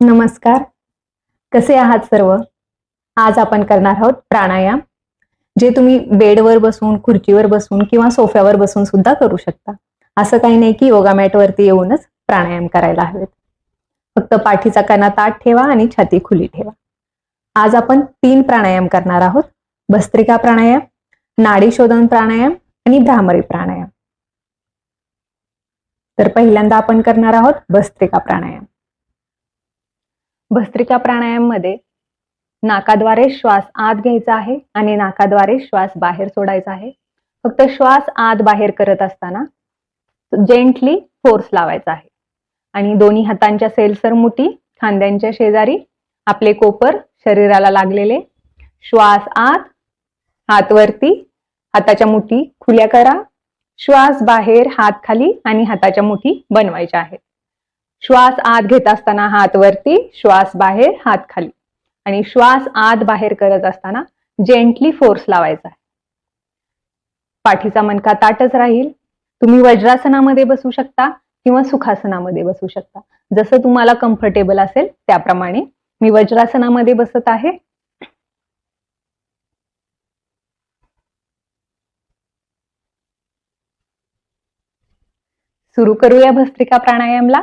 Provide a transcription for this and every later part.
नमस्कार. कसे आहात सर्व? आज आपण करणार आहोत प्राणायाम जे तुम्ही बेडवर बसून खुर्चीवर बसून किंवा सोफ्यावर बसून सुद्धा करू शकता. असं काही नाही की योगा मॅटवरती येऊनच प्राणायाम करायला हवेत. फक्त पाठीचा कणा ताट ठेवा आणि छाती खुली ठेवा. आज आपण तीन प्राणायाम करणार आहोत. भस्त्रिका प्राणायाम नाडी शोधन प्राणायाम आणि भ्रामरी प्राणायाम. तर पहिल्यांदा आपण करणार आहोत भस्त्रिका प्राणायाम. भस्त्रिका प्राणायाममध्ये नाकाद्वारे श्वास आत घ्यायचा आहे आणि नाकाद्वारे श्वास बाहेर सोडायचा आहे. फक्त श्वास आत बाहेर करत असताना जेंटली फोर्स लावायचा आहे. आणि दोन्ही हातांच्या सेलसर मुठी खांद्यांच्या शेजारी आपले कोपर शरीराला लागलेले. श्वास आत हात वरती हाताच्या मुठी खुल्या करा. श्वास बाहेर हात खाली आणि हाताच्या मुठी बनवायच्या आहेत. श्वास आत घेत असताना हात वरती श्वास बाहेर हात खाली. आणि श्वास आत बाहेर करत असताना जेंटली फोर्स लावायचा. आहे पाठीचा मनका ताटच राहील. तुम्ही वज्रासनामध्ये बसू शकता किंवा सुखासनामध्ये बसू शकता. जसं तुम्हाला कम्फर्टेबल असेल त्याप्रमाणे मी वज्रासनामध्ये बसत आहे. सुरू करूया भस्त्रिका प्राणायामला.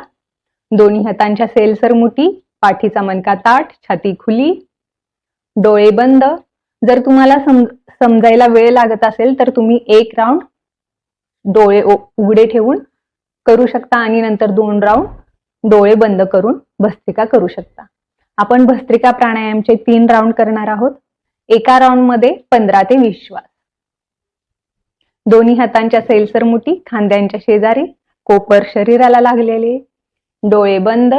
दोन्ही हातांच्या सेलसर मुठी पाठीचा मनका ताट छाती खुली डोळे बंद. जर तुम्हाला समजायला वेळ लागत असेल तर तुम्ही एक राऊंड डोळे उघडे ठेवून करू शकता आणि नंतर दोन राऊंड डोळे बंद करून भस्त्रिका करू शकता. आपण भस्त्रिका प्राणायामचे तीन राऊंड करणार आहोत. एका राऊंडमध्ये पंधरा ते वीस श्वास. दोन्ही हातांच्या सेलसर मुठी खांद्यांच्या शेजारी कोपर शरीराला लागलेले. डोळे बंद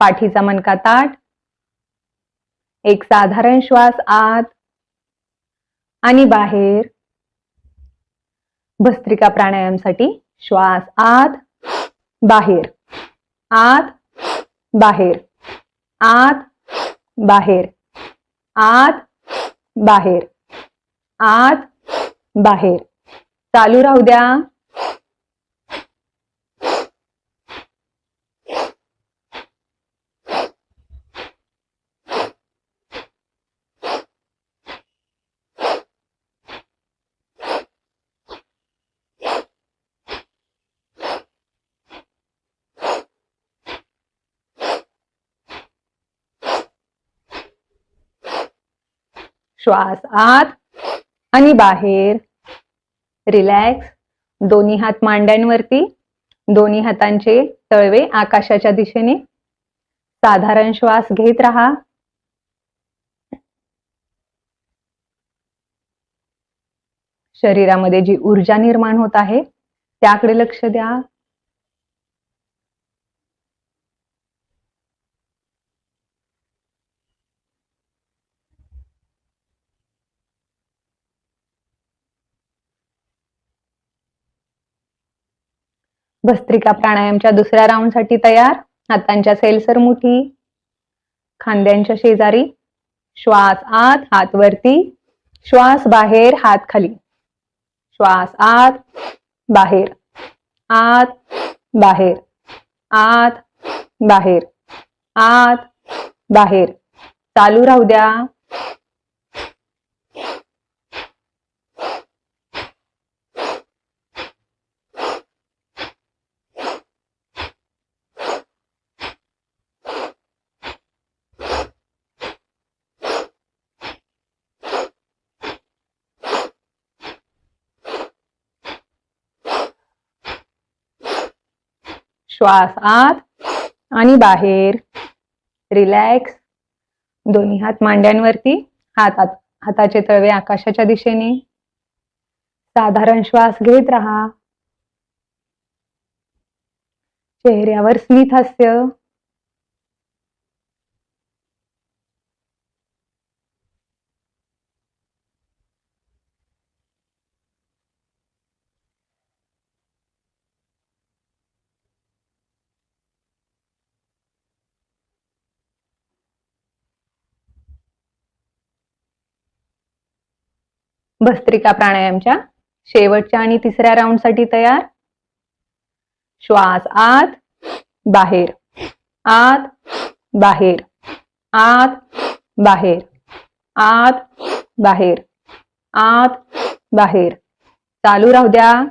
पाठीचा मनका ताट एक साधारण श्वास आत आणि बाहेर. भस्त्रिका प्राणायामसाठी श्वास आत बाहेर आत बाहेर आत बाहेर आत बाहेर आत बाहेर. चालू राहू द्या. श्वास आत आणि बाहेर. रिलॅक्स दोन्ही हात मांड्यांवरती. दोन्ही हातांचे तळवे आकाशाच्या दिशेने. साधारण श्वास घेत राहा. शरीरामध्ये जी ऊर्जा निर्माण होत आहे त्याकडे लक्ष द्या. भस्त्रिका प्राणायामच्या दुसऱ्या राऊंडसाठी तयार. हातांच्या सेलसर मुठी. खांद्यांच्या शेजारी. श्वास आत हात वरती. श्वास बाहेर हात खाली. श्वास आत बाहेर. आत बाहेर. आत बाहेर. आत बाहेर. चालू राहू द्या. श्वास आत आणि बाहेर. रिलॅक्स दोन्ही हात मांड्यांवरती हातात हाताचे तळवे आकाशाच्या दिशेने. साधारण श्वास घेत राहा. चेहऱ्यावर स्मित हास्य. भस्त्रिका प्राणायामच्या शेवटच्या आणि तिसऱ्या राऊंडसाठी तयार. श्वास आत बाहेर. आत बाहेर. आत बाहेर. आत बाहेर. आत बाहेर. चालू राहू द्या.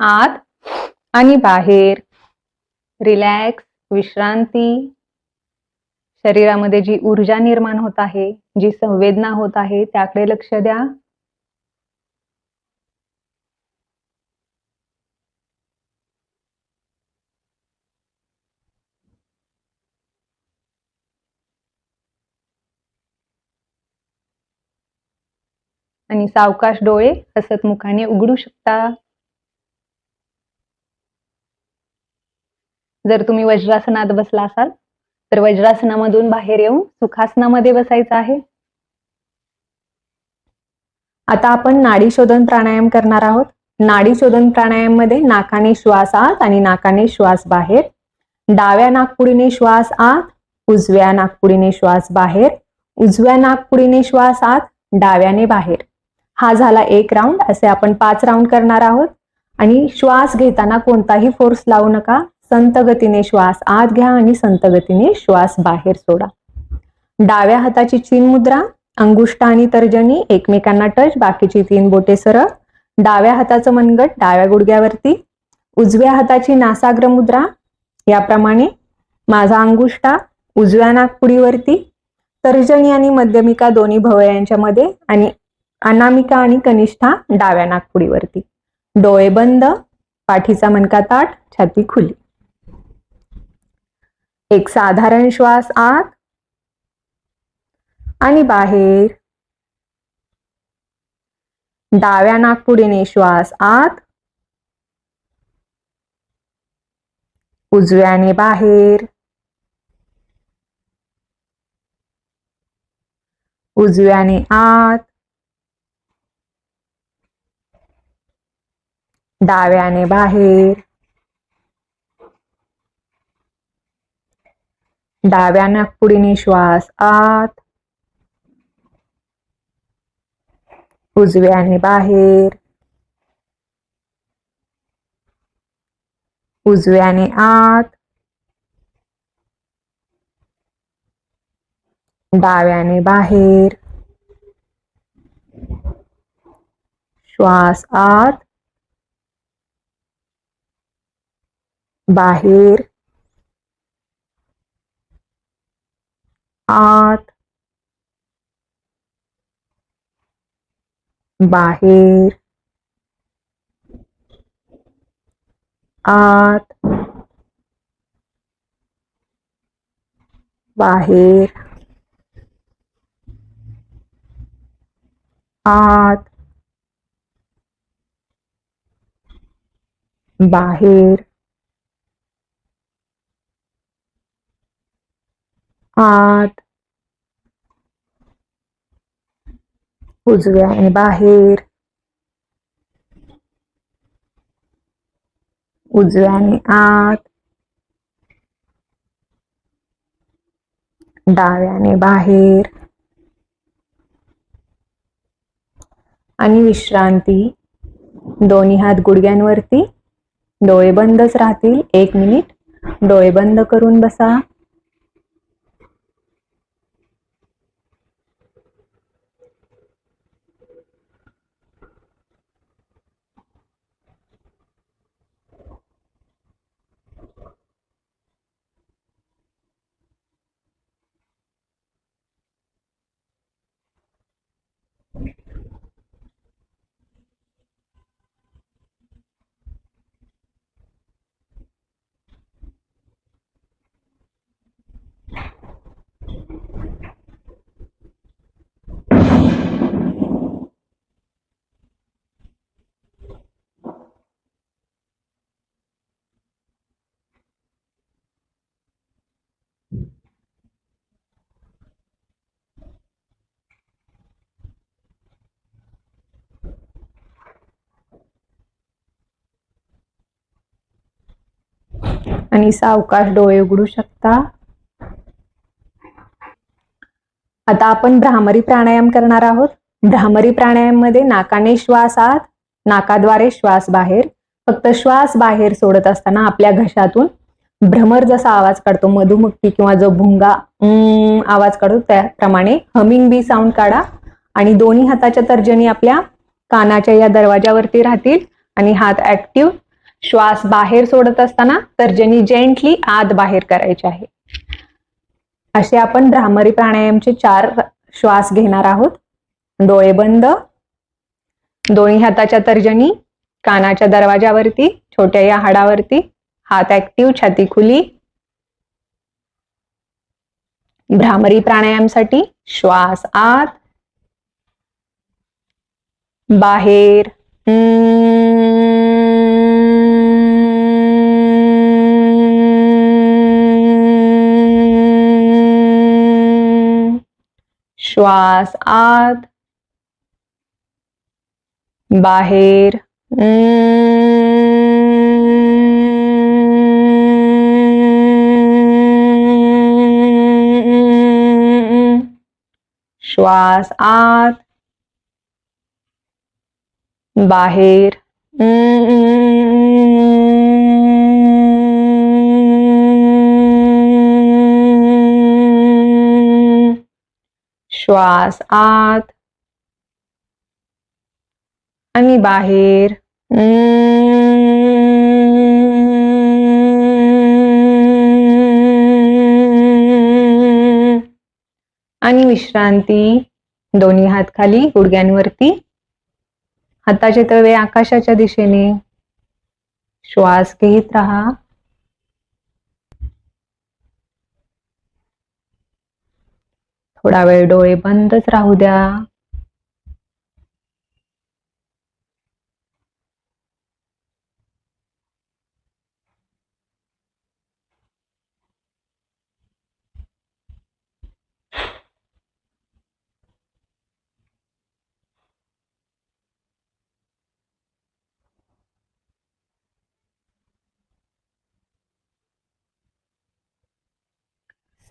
आत आणि बाहेर. रिलॅक्स विश्रांती. शरीरामध्ये जी ऊर्जा निर्माण होत आहे जी संवेदना होत आहे त्याकडे लक्ष द्या. आणि सावकाश डोळे हसत मुखाने उघडू शकता. जर तुम्ही वज्रासनात बसला असाल तर वज्रासनामधून बाहेर येऊन सुखासनामध्ये बसायचं आहे. आता आपण नाडी शोधन प्राणायाम करणार आहोत. नाडी शोधन प्राणायाममध्ये नाकाने श्वास आत आणि नाकाने श्वास बाहेर. डाव्या नाकपुडीने श्वास आत उजव्या नाकपुडीने श्वास बाहेर. उजव्या नाकपुडीने श्वास आत डाव्याने बाहेर. हा झाला एक राऊंड असे आपण पाच राऊंड करणार आहोत. आणि श्वास घेताना कोणताही फोर्स लावू नका. संत गतीने श्वास आत घ्या आणि संत गतीने श्वास बाहेर सोडा. डाव्या हाताची चीन मुद्रा अंगुष्ठ आणि तर्जनी एकमेकांना टच बाकीची तीन बोटे सरळ. डाव्या हाताचं मनगट डाव्या गुडघ्यावरती. उजव्या हाताची नासाग्र मुद्रा याप्रमाणे. माझा अंगुष्ठा उजव्या नागपुडीवरती तर्जनी आणि मध्यमिका दोन्ही भवयांच्या मध्ये आणि अनामिका आणि कनिष्ठा डाव्या नागपुडीवरती डोळे बंद पाठीचा मनका ताट छाती खुली. एक साधारण श्वास आत आणि बाहेर. डाव्या नागपुडीने श्वास आत. उजव्याने बाहेर. उजव्याने आत. डाव्याने बाहेर. डाव्या नाकपुडीने श्वास आत. उजव्याने बाहेर. उजव्याने आत. डाव्याने बाहेर. श्वास आत. बाहेर. आत बाहेर आत बाहेर आत बाहेर आत उजव्याने बाहेर उजव्याने आत डाव्याने बाहेर आणि विश्रांती. दोन्ही हात गुडघ्यांवरती डोळे बंदच राहतील. एक मिनिट डोळे बंद करून बसा. आणि सावकाश डोळे उघडू शकता. आता आपण भ्रामरी प्राणायाम करणार आहोत. भ्रामरी प्राणायाममध्ये नाकाने श्वास आत नाकाद्वारे श्वास बाहेर. फक्त श्वास बाहेर सोडत असताना आपल्या घशातून भ्रमर जसा आवाज काढतो मधुमक्खी किंवा जो भुंगा आवाज काढतो त्याप्रमाणे हमिंग बी साऊंड काढा. आणि दोन्ही हाताच्या तर्जनी आपल्या कानाच्या या दरवाजावरती राहतील आणि हात ऍक्टिव्ह श्वास बाहेर सोडत असताना तर्जनी जेंटली आत बाहेर करायचे आहे. असे आपण भ्रामरी प्राणायामचे चार श्वास घेणार आहोत. डोळे बंद. दोन्ही हाताच्या तर्जनी कानाच्या दरवाजावरती छोट्या या हाडावरती. हात ऍक्टिव्ह छाती खुली. भ्रामरी प्राणायामसाठी श्वास आत. बाहेर. श्वास आत बाहेर. श्वास आत बाहेर. श्वास आत. आणि बाहेर. आणि विश्रांती. दोन्ही हात खाली गुडघ्यांवरती. हाताचे तळवे आकाशाच्या दिशेने. श्वास घेत राहा. थोडा वेळ डोळे बंदच राहू द्या.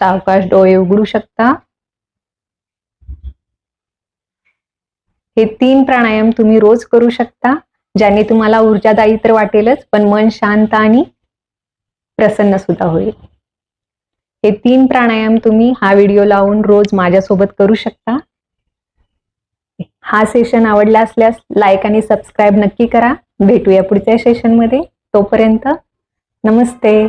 सावकाश डोळे उघडू शकता. हे तीन प्राणायाम तुम्ही रोज करू शकता ज्याने तुम्हाला ऊर्जादायी तर वाटेलच पण मन शांत आणि प्रसन्न सुद्धा होईल. हे तीन प्राणायाम तुम्ही हा व्हिडिओ लावून रोज माझ्यासोबत करू शकता. हा सेशन आवडला असल्यास लाईक आणि सबस्क्राईब नक्की करा. भेटूया पुढच्या सेशनमध्ये तोपर्यंत नमस्ते.